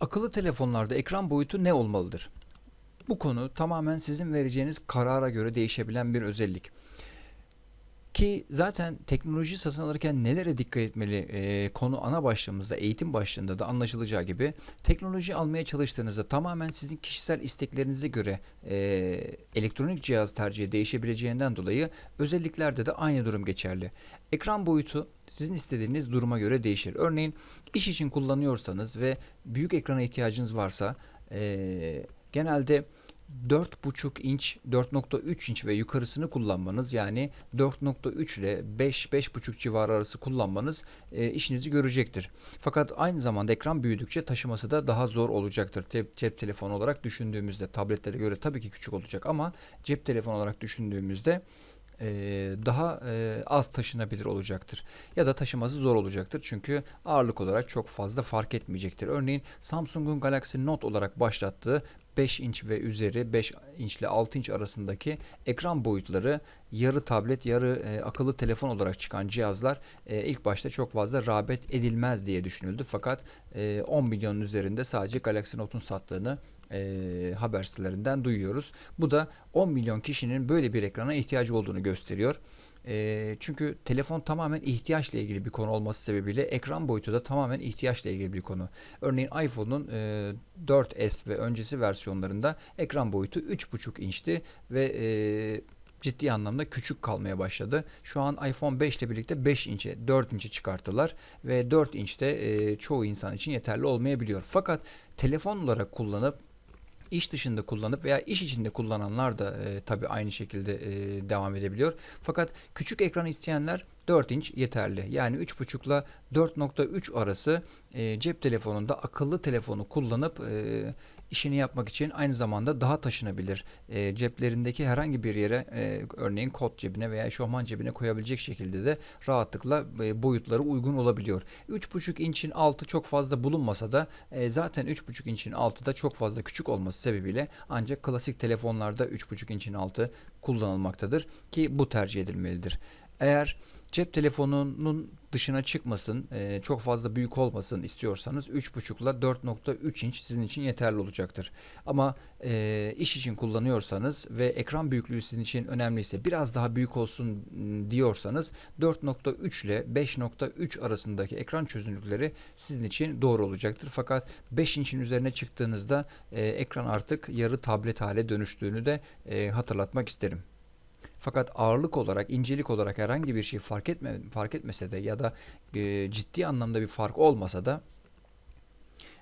Akıllı telefonlarda ekran boyutu ne olmalıdır? Bu konu tamamen sizin vereceğiniz karara göre değişebilen bir özellik. Ki zaten teknoloji satın alırken nelere dikkat etmeli e, konu ana başlığımızda eğitim başlığında da anlaşılacağı gibi teknoloji almaya çalıştığınızda tamamen sizin kişisel isteklerinize göre e, elektronik cihaz tercihi değişebileceğinden dolayı özelliklerde de aynı durum geçerli. Ekran boyutu sizin istediğiniz duruma göre değişir. Örneğin iş için kullanıyorsanız ve büyük ekrana ihtiyacınız varsa e, genelde 4.5 inç, 4.3 inç ve yukarısını kullanmanız yani 4.3 ile 5 5.5 civarı arası kullanmanız e, işinizi görecektir. Fakat aynı zamanda ekran büyüdükçe taşıması da daha zor olacaktır. Cep, cep telefonu olarak düşündüğümüzde tabletlere göre tabii ki küçük olacak ama cep telefonu olarak düşündüğümüzde e, daha e, az taşınabilir olacaktır. Ya da taşıması zor olacaktır. Çünkü ağırlık olarak çok fazla fark etmeyecektir. Örneğin Samsung'un Galaxy Note olarak başlattığı 5 inç ve üzeri 5 inç ile 6 inç arasındaki ekran boyutları yarı tablet yarı e, akıllı telefon olarak çıkan cihazlar e, ilk başta çok fazla rağbet edilmez diye düşünüldü. Fakat e, 10 milyonun üzerinde sadece Galaxy Note'un sattığını e, haber sitelerinden duyuyoruz. Bu da 10 milyon kişinin böyle bir ekrana ihtiyacı olduğunu gösteriyor. E, çünkü telefon tamamen ihtiyaçla ilgili bir konu olması sebebiyle ekran boyutu da tamamen ihtiyaçla ilgili bir konu. Örneğin iPhone'un e, 4S ve öncesi versiyonlarında ekran boyutu 3.5 inçti ve e, ciddi anlamda küçük kalmaya başladı. Şu an iPhone 5 ile birlikte 5 inçe 4 inçe çıkarttılar ve 4 inçte e, çoğu insan için yeterli olmayabiliyor. Fakat telefon olarak kullanıp iş dışında kullanıp veya iş içinde kullananlar da e, tabii aynı şekilde e, devam edebiliyor. Fakat küçük ekran isteyenler 4 inç yeterli. Yani 3.5 ile 4.3 arası e, cep telefonunda akıllı telefonu kullanıp e, işini yapmak için aynı zamanda daha taşınabilir. E, ceplerindeki herhangi bir yere e, örneğin kot cebine veya eşofman cebine koyabilecek şekilde de rahatlıkla e, boyutları uygun olabiliyor. 3.5 inçin altı çok fazla bulunmasa da e, zaten 3.5 inçin altı da çok fazla küçük olması sebebiyle ancak klasik telefonlarda 3.5 inçin altı kullanılmaktadır ki bu tercih edilmelidir. Eğer cep telefonunun dışına çıkmasın, e, çok fazla büyük olmasın istiyorsanız 3.5 ile 4.3 inç sizin için yeterli olacaktır. Ama e, iş için kullanıyorsanız ve ekran büyüklüğü sizin için önemliyse biraz daha büyük olsun m, diyorsanız 4.3 ile 5.3 arasındaki ekran çözünürlükleri sizin için doğru olacaktır. Fakat 5 inçin üzerine çıktığınızda e, ekran artık yarı tablet hale dönüştüğünü de hatırlatmak isterim. Fakat ağırlık olarak, incelik olarak herhangi bir şey fark etme fark etmese de ya da e, ciddi anlamda bir fark olmasa da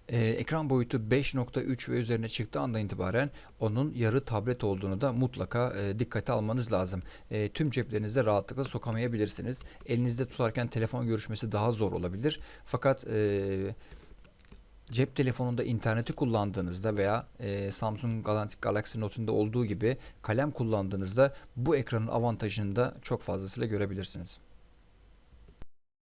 e, ekran boyutu 5.3 ve üzerine çıktığı andan itibaren onun yarı tablet olduğunu da mutlaka e, dikkate almanız lazım. E, tüm ceplerinize rahatlıkla sokamayabilirsiniz. Elinizde tutarken telefon görüşmesi daha zor olabilir. Fakat e, cep telefonunda interneti kullandığınızda veya e, Samsung Galaxy, Galaxy Note'unda olduğu gibi kalem kullandığınızda bu ekranın avantajını da çok fazlasıyla görebilirsiniz.